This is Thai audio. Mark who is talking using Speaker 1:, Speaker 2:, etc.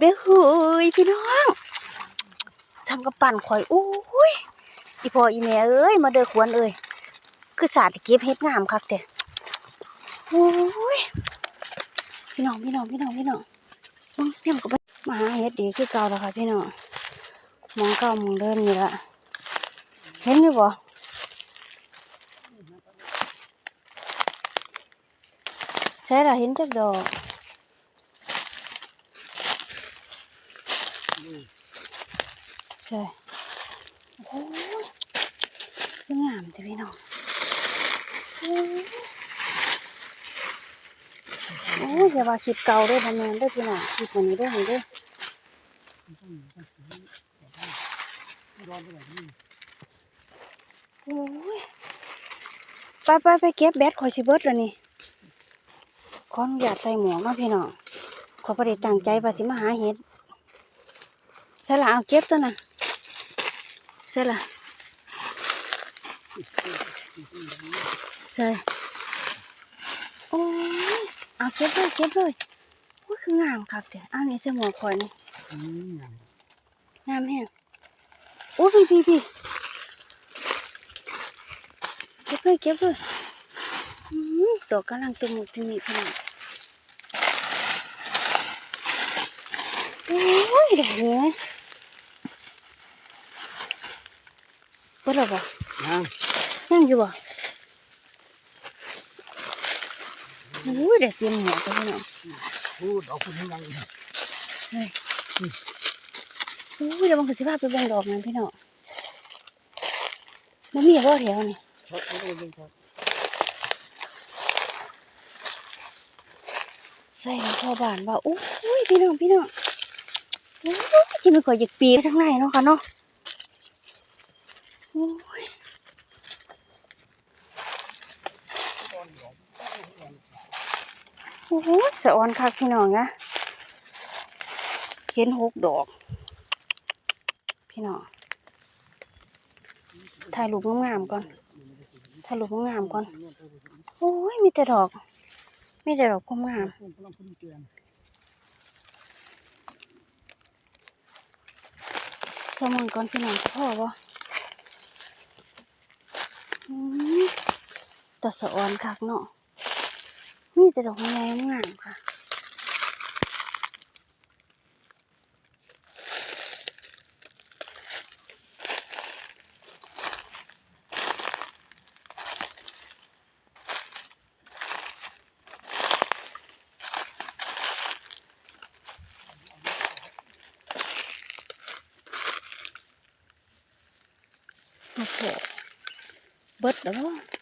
Speaker 1: เด้เฮ้ยพี่น้องทำกับปั่นข่อยโอ้ยอีพ่ออีแม่เอ้ยมาเด้อควรเอ้ยคือสาดเก็บเฮ็ดงามคักแต่โอ้ยพี่น้องพี่น้องพี่น้องพี่น้องมึงเตรียมกับมาหาเฮ็ดดีคือเก่าแล้วค่ะพี่น้องมองเก่ามองเดิมนี่ละเห็นอยู่บ่ใช่ละเห็นจักดอก ใช่โอ้ยคืองามจ้ะพี่น้องโอ้ยอย่าว่าคลิปเก่าด้วยทำงานด้วยพี่น้องคลิปวันนี้ด้วยเด้อโอ้ยไปไปไปเก็บแบตข่อยสิเบิร์ดแล้วนี่ขออนุญาตใส่หมวกมาพี่น้องขอประเดี๋ยวตั้งใจว่าสิมาหาเห็ด ใส่ละเอาเก็บตัวนั้นใส่ละใส่โอ้ยเอาเก็บเลยเก็บเลยโอ้ยคืองามค รับเดี๋ยวเอานี่ใส่หมวกข่อยนี่งามแฮงโอ้พี่พี่พี่เก็บเลยเก็บเลยอื้อหือดอกกำลังตุ่มตุ่มนี่ขนาดโอ้ยดอกนี้นะเปิดแล้วบ่ยังอยู่บ่โอ้ยเด็กเตรียมหัวไปพี่น้อง
Speaker 2: พูดเอาคุณให้ยัง
Speaker 1: โอ้ยเดี๋ยวมันก็สิพาไปเบิ่งดอกนั้นพี่น้องมันมีบ่แถวนี่
Speaker 2: ครับเอาไปเลยครับ
Speaker 1: ใส่แล้วพ่อบ้านว่าโอ้ยพี่น้องพี่น้องโอ้ยจิมันก็อยากปีนไปทางไหนเนาะค่ะเนาะ โอ้ยโอ้ยสะออนคักพี่น้องนะเห็นหกดอก พี่น้องถ่ายรูปงามๆก่อนถ่ายรูปงามๆก่อน โอ้ย มีแต่ดอก มีแต่ดอกงาม
Speaker 2: ผมกลังพูดเตือน
Speaker 1: สมุนก่อนพี่น้องพ่อบ่อืม ต่สะออนคักเนาะมีแต่ดอกใหญ่งามค่ะ โอ้โหเบิดแล้ว